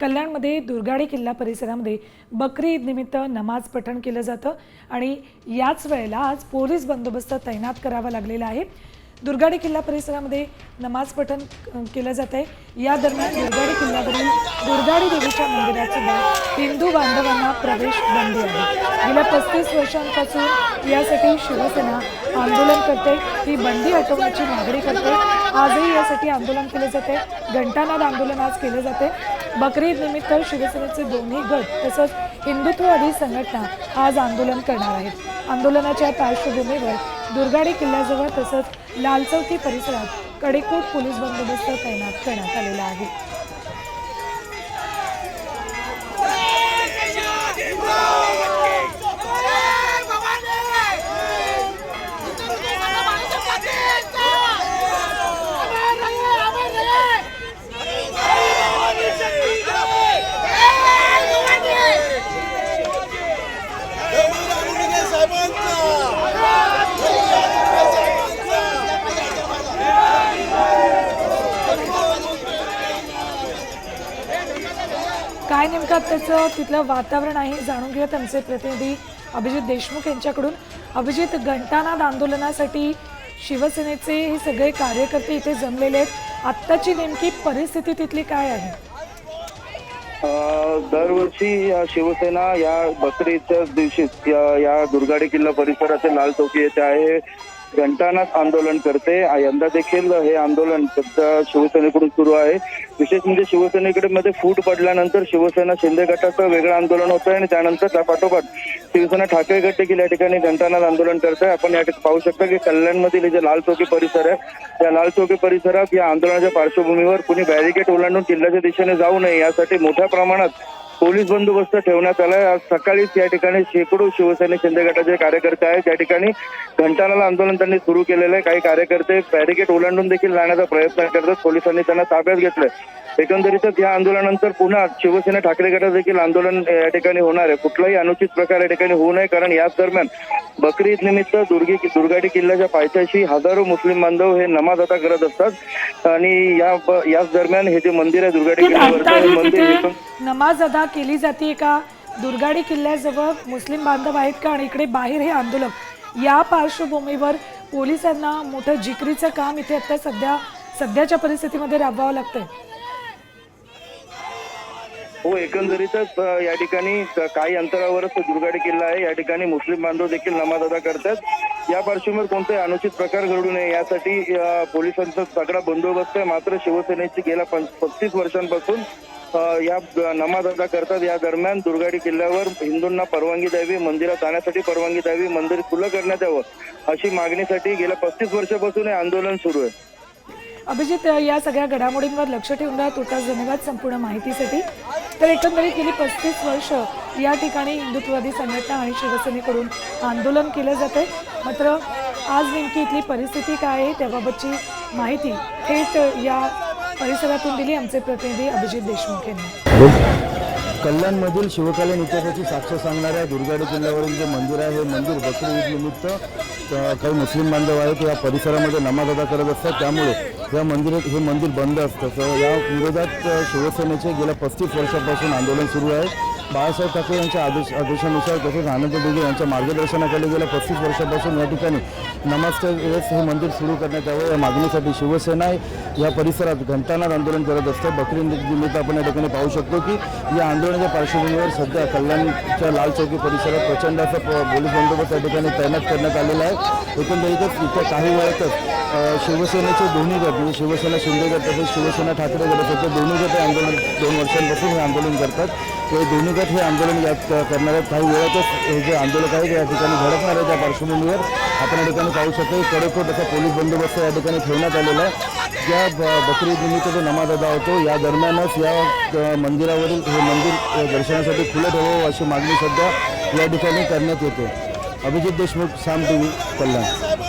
कल्याणमध्ये दुर्गाडी किल्ला परिसरामध्ये बकरी ईदनिमित्त नमाज पठण केलं जातं आणि याच वेळेला आज पोलीस बंदोबस्त तैनात करावा लागलेला आहे. दुर्गाडी किल्ला परिसरामध्ये नमाज पठण केलं जात आहे. या दरम्यान दुर्गाडी किल्ल्यावरील दुर्गाडी देवीच्या मंदिराचा हिंदू बांधवांना प्रवेश बंदी आहे. गेल्या पस्तीस वर्षांपासून यासाठी शिवसेना आंदोलन करते. ही बंदी हटवण्याची मागणी करते. आजही यासाठी आंदोलन केले जाते घंटानाद आंदोलन आज केले जाते बकरीद निमित्त शिवसेनेचे दोन्ही गट तसंच हिंदुत्ववादी संघटना आज आंदोलन करणार आहेत. आंदोलनाच्या पार्श्वभूमीवर दुर्गाडी किल्ल्याजवळ तसंच लालचौकी परिसरात कडेकोट पोलीस बंदोबस्त तैनात करण्यात आलेला आहे. काय नेमकं त्याचं तिथलं वातावरण आहे जाणून घेऊयात आमचे प्रतिनिधी अभिजित देशमुख यांच्याकडून. अभिजित घंटानाद आंदोलनासाठी शिवसेनेचे हे सगळे कार्यकर्ते इथे जमलेले आहेत. आत्ताची नेमकी परिस्थिती तिथली काय आहे? दरवर्षी या शिवसेना या बकरीच्या दिवशी या- दुर्गाडे दुर्गाडी किल्ला परिसराचे लाल चौकी येथे आहे. घंटानाच आंदोलन करते. यंदा देखील हे आंदोलन सध्या शिवसेनेकडून सुरू आहे. विशेष म्हणजे शिवसेनेकडे मध्ये फूट पडल्यानंतर शिवसेना शिंदे गटाचं वेगळं आंदोलन होतं आणि त्यानंतर त्या पाठोपाठ शिवसेना ठाकरे गट देखील या ठिकाणी घंटानाथ आंदोलन करत आहे आपण या ठिकाणी पाहू शकता की कल्याणमधील हे जे लाल चौकी परिसर आहे त्या लाल चौकी परिसरात या आंदोलनाच्या पार्श्वभूमीवर कुणी बॅरिकेड ओलांडून किल्ल्याच्या दिशेने जाऊ नये यासाठी मोठ्या प्रमाणात पोलीस बंदोबस्त ठेवण्यात आलाय. आज सकाळीच या ठिकाणी शेकडो शिवसेने शिंदे गटाचे कार्यकर्ते आहेत. त्या ठिकाणी घंटानाला आंदोलन त्यांनी सुरू केलेलं आहे. काही कार्यकर्ते बॅरिकेड ओलांडून देखील जाण्याचा प्रयत्न करतात. पोलिसांनी त्यांना ताब्यात घेतलंय. एकंदरीतच या आंदोलनानंतर पुन्हा शिवसेना ठाकरे गटात देखील आंदोलन या ठिकाणी होणार आहे. कुठलाही अनुचित प्रकार या ठिकाणी होऊ नये कारण याच दरम्यान बकरी ईद निमित्त दुर्गी दुर्गाडी किल्ल्याच्या पायथ्याशी हजारो मुस्लिम बांधव हे नमाज अदा करत असतात. आणि या याच दरम्यान हे जे मंदिर आहे दुर्गाडी की किल्ल्यावरचं आत्ताही मंदिर तिथे. इथून नमाज अदा केली जाते का? दुर्गाडी किल्ल्याजवळ मुस्लिम बांधव आहेत का? आणि इकडे बाहेर हे आंदोलक. या पार्श्वभूमीवर पोलिसांना मोठं जिकरीचं काम इथे आता सध्या सध्याच्या परिस्थितीमध्ये राबवावं लागतंय. हो एकंदरीतच या ठिकाणी काही अंतरावरच दुर्गाडी किल्ला आहे. या ठिकाणी मुस्लिम बांधव देखील नमाज अदा करतात. या पार्श्वभूमीवर कोणताही अनुचित प्रकार घडू नये. यासाठी पोलिसांचा सगळा बंदोबस्त आहे. मात्र शिवसेनेची गेल्या पस्तीस वर्षांपासून या नमाज अदा करतात. या दरम्यान दुर्गाडी किल्ल्यावर हिंदूंना परवानगी द्यावी मंदिरात जाण्यासाठी परवानगी द्यावी मंदिर खुलं करण्यात यावं अशी मागणीसाठी गेल्या पस्तीस वर्षापासून हे आंदोलन सुरू आहे. अभिजित या सगळ्या घडामोडींवर लक्ष ठेवून राहा. तुर्तास धन्यवाद संपूर्ण माहितीसाठी. तर एकंदरीत गेली पस्तीस वर्ष या ठिकाणी हिंदुत्ववादी संघटना आणि शिवसेनेकडून आंदोलन केलं जाते मात्र आज नेमकी इथली परिस्थिती काय आहे त्याबाबतची माहिती थेट या परिसरातून दिली आमचे प्रतिनिधी अभिजित देशमुख यांनी. कल्याणमधील शिवकालीन इतिहासाची साक्ष सांगणाऱ्या दुर्गाडी किल्ल्यावरील जे मंदिर आहे हे मंदिर बकरी ईद निमित्त काही मुस्लिम बांधव आहेत या परिसरामध्ये नमाज अदा करत असतात. त्यामुळे या मंदिरात हे मंदिर बंद असतं. तर या विरोधात शिवसेनेचे गेल्या पस्तीस वर्षापासून आंदोलन सुरू आहे. बाळासाहेब ठाकरे यांच्या आदेश आदेशानुसार तसेच आनंद दिघे यांच्या मार्गदर्शनाखाली गेल्या पस्तीस वर्षापासून या ठिकाणी नमाजच्या वेळेस हे मंदिर सुरू करण्यात यावं. या मागणीसाठी शिवसेना या परिसरात घंटानाद आंदोलन करत असतं. बकरी निमित्त आपण या ठिकाणी पाहू शकतो की या आंदोलनाच्या पार्श्वभूमीवर सध्या कल्याणच्या लाल चौकी परिसरात प्रचंड असा पोलीस बंदोबस्त या ठिकाणी तैनात करण्यात आलेला आहे. एकंदरीतच इथं काही वेळातच शिवसेनेचे दोन्ही गट म्हणजे शिवसेना शिंदे गट तसेच शिवसेना ठाकरे गट असतात दोन्ही गट आंदोलन दोन वर्षांपासून हे आंदोलन करतात. ते दोन्ही गट हे आंदोलन यात करणार आहेत काही वेळातच हे जे आंदोलक आहेत या ठिकाणी धडकणार आहे त्या पार्श्वभूमीवर आपण या ठिकाणी पाहू शकतो कडेकोट असा पोलीस बंदोबस्त या ठिकाणी ठेवण्यात आलेला आहे. ज्या बकरी निमित्त जो नमाज अदा होतो या दरम्यानच या मंदिरावरील हे मंदिर दर्शनासाठी खुलं ठेवावं अशी मागणी सध्या या ठिकाणी करण्यात येते. Abhijit Deshmukh Saam T V Kalyan.